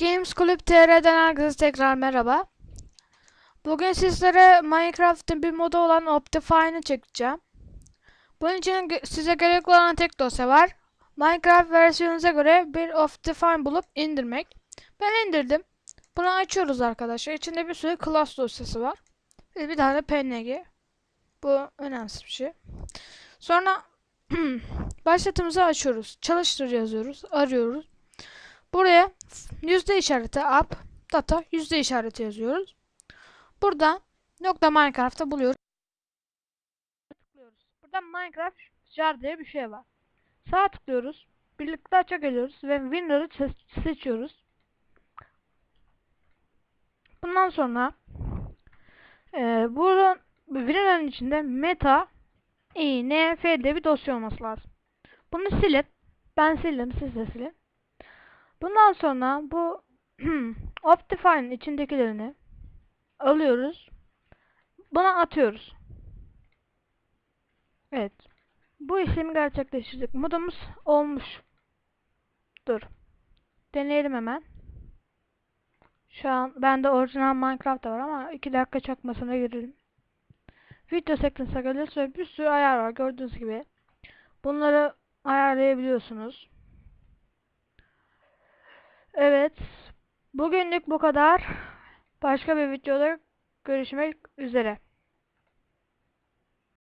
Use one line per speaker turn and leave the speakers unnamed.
Games Kulüp TR'den herkese tekrar merhaba. Bugün sizlere Minecraft'ın bir modu olan Optifine'ı çekeceğim. Bunun için size gerek olan tek dosya var. Minecraft versiyonunuza göre bir Optifine bulup indirmek. Ben indirdim. Bunu açıyoruz arkadaşlar. İçinde bir sürü class dosyası var. Ve bir tane PNG. Bu önemsiz bir şey. Sonra başlatımızı açıyoruz. Çalıştır yazıyoruz. Arıyoruz. Yüzde işareti up data yüzde işareti yazıyoruz. Burada nokta Minecraft'ta buluyoruz. Burada Minecraft jar diye bir şey var. Sağ tıklıyoruz. Birlikte aça geliyoruz ve Winrar'ı se- seçiyoruz. Bundan sonra e, burada Winrar'ın içinde meta inf diye bir dosya olması lazım. Bunu silin. Ben sildim. Siz de silin. Bundan sonra bu Optifine'in içindekilerini alıyoruz. Buna atıyoruz. Evet. Bu işlemi gerçekleştirdik. Modumuz olmuş. Dur. Deneyelim hemen. Şu an bende orijinal Minecraft da var ama 2 dakika çakmasına girelim. Video sequence'a geliyoruz ve bir sürü ayar var gördüğünüz gibi. Bunları ayarlayabiliyorsunuz. Evet. Bugünlük bu kadar. Başka bir videoda görüşmek üzere.